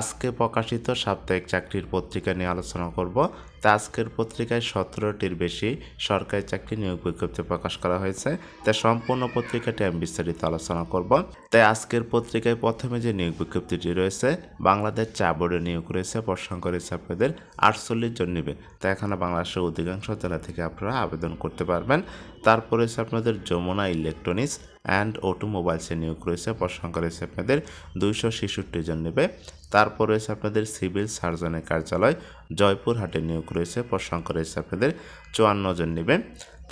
আজকে প্রকাশিত সাপ্তাহিক চাকরির পত্রিকা নিয়ে আলোচনা করব। তা আজকের পত্রিকায় সতেরোটির বেশি সরকারি চাকরি নিয়োগ বিজ্ঞপ্তি প্রকাশ করা হয়েছে। তা সম্পূর্ণ পত্রিকাটি আমি বিস্তারিত আলোচনা করব। তাই আজকের পত্রিকায় প্রথমে যে নিয়োগ বিজ্ঞপ্তিটি রয়েছে, বাংলাদেশ চা বোর্ডে নিয়োগ রয়েছে রয়েছে আপনাদের আটচল্লিশ জন নেবে। তা এখানে বাংলাদেশের অধিকাংশ জেলা থেকে আপনারা আবেদন করতে পারবেন। তারপরে রয়েছে আপনাদের যমুনা ইলেকট্রনিক্স অ্যান্ড অটোমোবাইলসে নিয়োগ রয়েছে রয়েছে আপনাদের দুইশো ছেষট্টি জন নেবে। তারপর রয়েছে আপনাদের সিভিল সার্জনের কার্যালয়। জয়পুরহাটে নিয়োগ রয়েছে প্রসঙ্গ রয়েছে আপনাদের চুয়ান্ন জন নেবে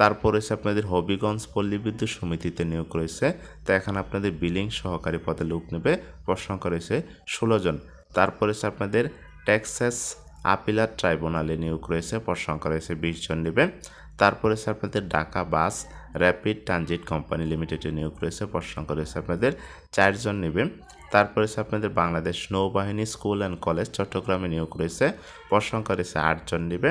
তারপর রয়েছে আপনাদের হবিগঞ্জ পল্লী বিদ্যুৎ সমিতিতে নিয়োগ রয়েছে। তা এখানে আপনাদের বিলিং সহকারী পদে লোক নেবে। প্রসঙ্গ রয়েছে ষোলো জন। তারপর রয়েছে আপনাদের ট্যাক্সেস আপিলার ট্রাইব্যুনালে নিয়োগ রয়েছে। প্রসঙ্গ রয়েছে বিশ জন নেবে তারপরে রয়েছে আপনাদের Dhaka bus rapid transit company লিমিটেডে নিয়োগ রয়েছে। প্রসঙ্গ রয়েছে আপনাদের চারজন নেবে তারপরে রয়েছে আপনাদের বাংলাদেশ নৌবাহিনী, স্কুল অ্যান্ড কলেজ চট্টগ্রামে নিয়োগ রয়েছে। প্রসঙ্গ রয়েছে আটজন নেবে।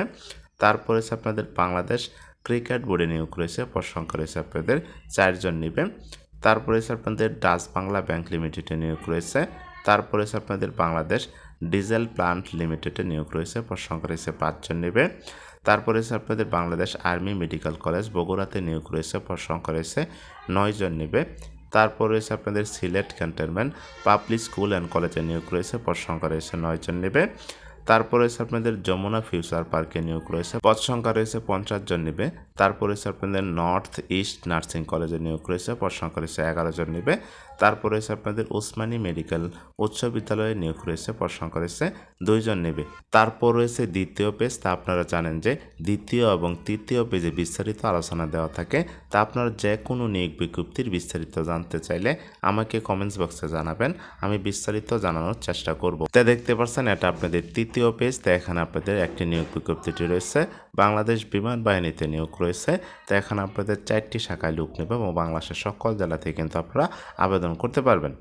তারপরে রয়েছে আপনাদের বাংলাদেশ ক্রিকেট বোর্ডে নিয়োগ রয়েছে। প্রসঙ্গ রয়েছে আপনাদের চারজন নেবে। তারপরে রয়েছে আপনাদের ডাচ বাংলা ব্যাংক লিমিটেডে নিয়োগ রয়েছে। তারপরে রয়েছে আপনাদের বাংলাদেশ ডিজেল প্লান্ট লিমিটেডে নিয়োগ রয়েছে। প্রসঙ্গ রয়েছে পাঁচজন নেবে। তারপরে রয়েছে আপনাদের বাংলাদেশ আর্মি মেডিকেল কলেজ বগুড়াতে নিয়োগ রয়েছে। প্রসঙ্গ রয়েছে নয়জন নেবে। তারপর রয়েছে আপনাদের Sylhet cantonment, public school and কলেজে নিয়োগ রয়েছে পরসংখ্যা রয়েছে নয়জন নেবে। তারপর রয়েছে আপনাদের যমুনা ফিউচার পার্কে নিয়োগ রয়েছে। পদ সংখ্যা রয়েছে পঞ্চাশ জন নেবে। তারপর রয়েছে আপনাদের নর্থ ইস্ট নার্সিং কলেজে নিয়োগ রয়েছে। পদ সংখ্যা রয়েছে এগারো জন নেবে। তারপর রয়েছে আপনাদের ওসমানী মেডিকেল উচ্চ বিদ্যালয়ে নিয়োগ রয়েছে। পদ সংখ্যা রয়েছে দুইজন নেবে। তারপর রয়েছে দ্বিতীয় পেজ। তা আপনারা জানেন যে দ্বিতীয় এবং তৃতীয় পেজে বিস্তারিত আলোচনা দেওয়া থাকে। তা আপনারা যে কোনো নিয়োগ বিজ্ঞপ্তির বিস্তারিত জানতে চাইলে আমাকে কমেন্টস বক্সে জানাবেন। আমি বিস্তারিত জানানোর চেষ্টা করব। তা দেখতে পাচ্ছেন, এটা আপনাদের তৃতীয় পেজ তা এখানে আপনাদের একটি নিয়োগ বিজ্ঞপ্তিটি রয়েছে। বাংলাদেশ বিমান বাহিনীতে নিয়োগ রয়েছে। তা এখানে আপনাদের চারটি শাখায় লোক নেবে এবং বাংলাদেশের সকল জেলা থেকে কিন্তু আপনারা আবেদন করতে পারবেন।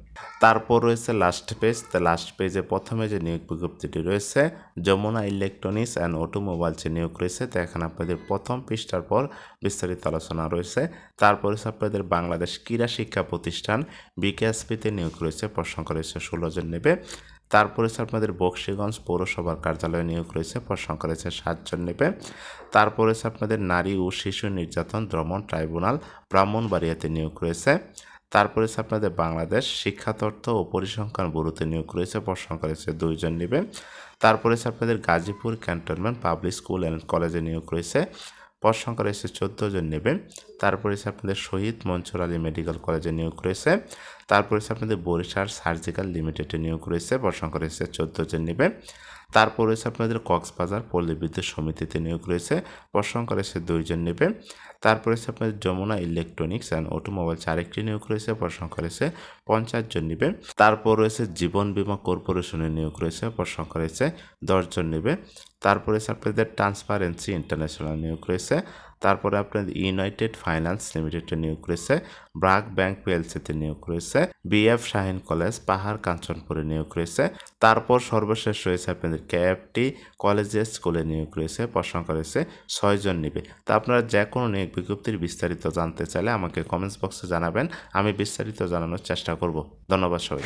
তারপর রয়েছে লাস্ট পেজ তা লাস্ট পেজে প্রথমে যে নিয়োগ বিজ্ঞপ্তিটি রয়েছে, যমুনা ইলেকট্রনিক্স অ্যান্ড অটোমোবাইলসে নিয়োগ রয়েছে তো এখানে আপনাদের প্রথম পৃষ্ঠার পর বিস্তারিত আলোচনা রয়েছে। তারপর হচ্ছে আপনাদের বাংলাদেশ ক্রীড়া শিক্ষা প্রতিষ্ঠান, বিকেএসপিতে নিয়োগ রয়েছে প্রসঙ্গ রয়েছে ষোলো জন নেবে। তারপরে হচ্ছে আপনাদের বক্সিগঞ্জ পৌরসভার কার্যালয়ে নিয়োগ রয়েছে প্রসঙ্গ রয়েছে সাতজন নেবে। তারপরে হচ্ছে আপনাদের নারী ও শিশু নির্যাতন দমন ট্রাইব্যুনাল ব্রাহ্মণবাড়িয়াতে নিয়োগ রয়েছে। তারপরে হচ্ছে আপনাদের বাংলাদেশ শিক্ষা তথ্য ও পরিসংখ্যান ব্যুরোতে নিয়োগ রয়েছে প্রসঙ্গ রয়েছে দুইজন নেবে। তারপরে হচ্ছে আপনাদের Gazipur cantonment public school and কলেজে নিয়োগ রয়েছে পদ সংখ্যা রয়েছে চোদ্দ জন নেবে। তারপরে হচ্ছে আপনাদের শহীদ মনসুর আলী মেডিকেল কলেজে নিয়োগ রয়েছে তারপরে হচ্ছে আপনাদের বরিশাল সার্জিক্যাল লিমিটেডে নিয়োগ রয়েছে সংখ্যা রয়েছে চোদ্দ জন নেবে তারপর রয়েছে আপনাদের কক্সবাজার পল্লী বিদ্যুৎ সমিতিতে নিয়োগ রয়েছে সংখ্যা রয়েছে দুইজন নেবে তারপরে হচ্ছে আপনাদের যমুনা ইলেকট্রনিক্স অ্যান্ড অটোমোবাইলস আরেকটি নিয়োগ রয়েছে সংখ্যা রয়েছে পঞ্চাশ জন নেবে তারপর রয়েছে জীবন বীমা কর্পোরেশনের নিয়োগ রয়েছে সংখ্যা রয়েছে দশজন নেবে তারপরে হচ্ছে আপনাদের ট্রান্সপারেন্সি ইন্টারন্যাশনাল নিয়োগ রয়েছে তারপরে আপনাদের ইউনাইটেড ফাইন্যান্স লিমিটেডে নিয়োগ রয়েছে ব্রাক ব্যাংক পিএলসিতে নিয়োগ রয়েছে বিএফ শাহিন কলেজ পাহাড় কাঞ্চনপুরে নিয়োগ রয়েছে তারপর সর্বশেষ রয়েছে আপনাদের কেএফটি কলেজে স্কুলে নিয়োগ রয়েছে প্রসঙ্গ রয়েছে ছয়জন নিবে। তা আপনারা যে কোনো নিয়োগ বিজ্ঞপ্তির বিস্তারিত জানতে চাইলে আমাকে কমেন্টস বক্সে জানাবেন, আমি বিস্তারিত জানানোর চেষ্টা করব। ধন্যবাদ সবাই